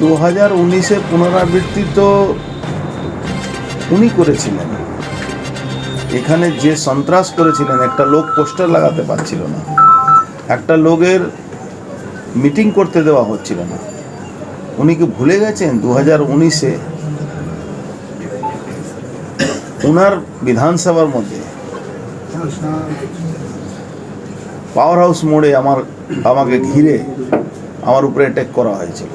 দু হাজার উনিশে পুনরাবৃত্তি তো উনি করেছিলেন। এখানে যে সন্ত্রাস করেছিলেন, একটা লোক পোস্টার লাগাতে পারছিল না। একটা লোকের মিটিং করতে দেওয়া হচ্ছিল না। উনি কি ভুলে গেছেন দু হাজার উনিশে? উনার বিধানসভার মধ্যে পাওয়ার হাউস মোড়ে আমার, আমাকে ঘিরে আমার উপরে অ্যাটাক করা হয়েছিল।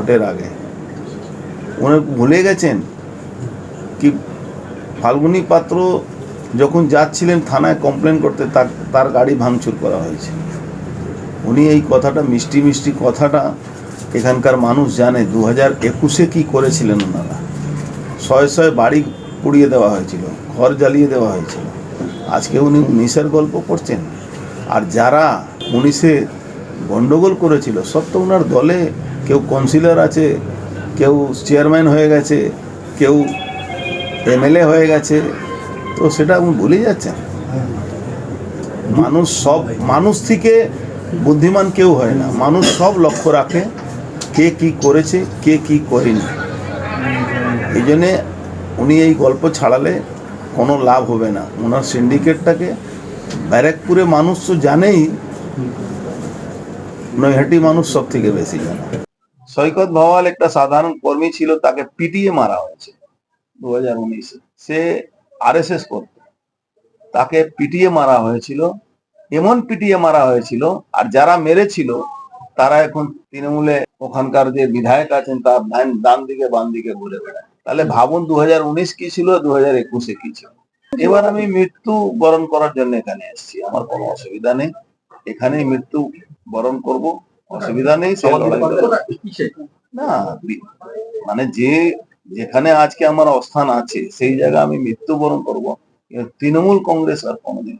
ভোটের আগে। উনি ভুলে গেছেন কি ফাল্গুনী পাত্র যখন যাচ্ছিলেন থানায় কমপ্লেন করতে, তার তার গাড়ি ভাঙচুর করা হয়েছে। উনি এই কথাটা, মিষ্টি মিষ্টি কথাটা এখানকার মানুষ জানে। দু হাজার একুশে কী করেছিলেন ওনারা? শয়ে শয়ে বাড়ি পুড়িয়ে দেওয়া হয়েছিল, ঘর জ্বালিয়ে দেওয়া হয়েছিল। আজকে উনি উনিশের গল্প করছেন। আর যারা উনিশে গন্ডগোল করেছিল, সব তো ওনার দলে। কেউ কাউন্সিলর আছে, কেউ চেয়ারম্যান হয়ে গেছে, কেউ এমএলএ হয়ে গেছে। তো সেটা উনি ভুলে যাচ্ছেন। মানুষ সব, মানুষ থেকে বুদ্ধিমান কেউ হয় না। মানুষ সব লক্ষ্য রাখে, কে কি করেছে, কে কি করেনি। এই জন্যে উনি এই গল্প ছাড়ালে কোনো লাভ হবে না। ওনার সিন্ডিকেটটাকে ব্যারাকপুরে মানুষ তো জানেই নৈহাটি মানুষ সব থেকে বেশি জানে। সৈকত ভাওয়াল একটা সাধারণ কর্মী ছিল, তাকে পিটিয়ে মারা হয়েছে দু হাজার উনিশে। সে আর এস এস করত। তাকে পিটিয়ে মারা হয়েছিল, এমন পিটিয়ে মারা হয়েছিল, আর যারা মেরেছিল, তারা এখন তৃণমূলে ওখানকার যে বিধায়ক আছেন, তার ডান- ডান দিকে বাম দিকে ঘুরে বেড়ায়। তাহলে ভাবুন দু হাজার উনিশ কি ছিল দু হাজার একুশে কি ছিল? এবার আমি মৃত্যু বরণ করার জন্য এখানে এসেছি, আমার কোনো অসুবিধা নেই। এখানেই মৃত্যু বরণ করব অসুবিধা নেই সে লড়াই না মানে যে যেখানে আজকে আমার অবস্থান আছে সেই জায়গায় আমি মৃত্যুবরণ করব। তৃণমূল কংগ্রেস আর কোনোদিন।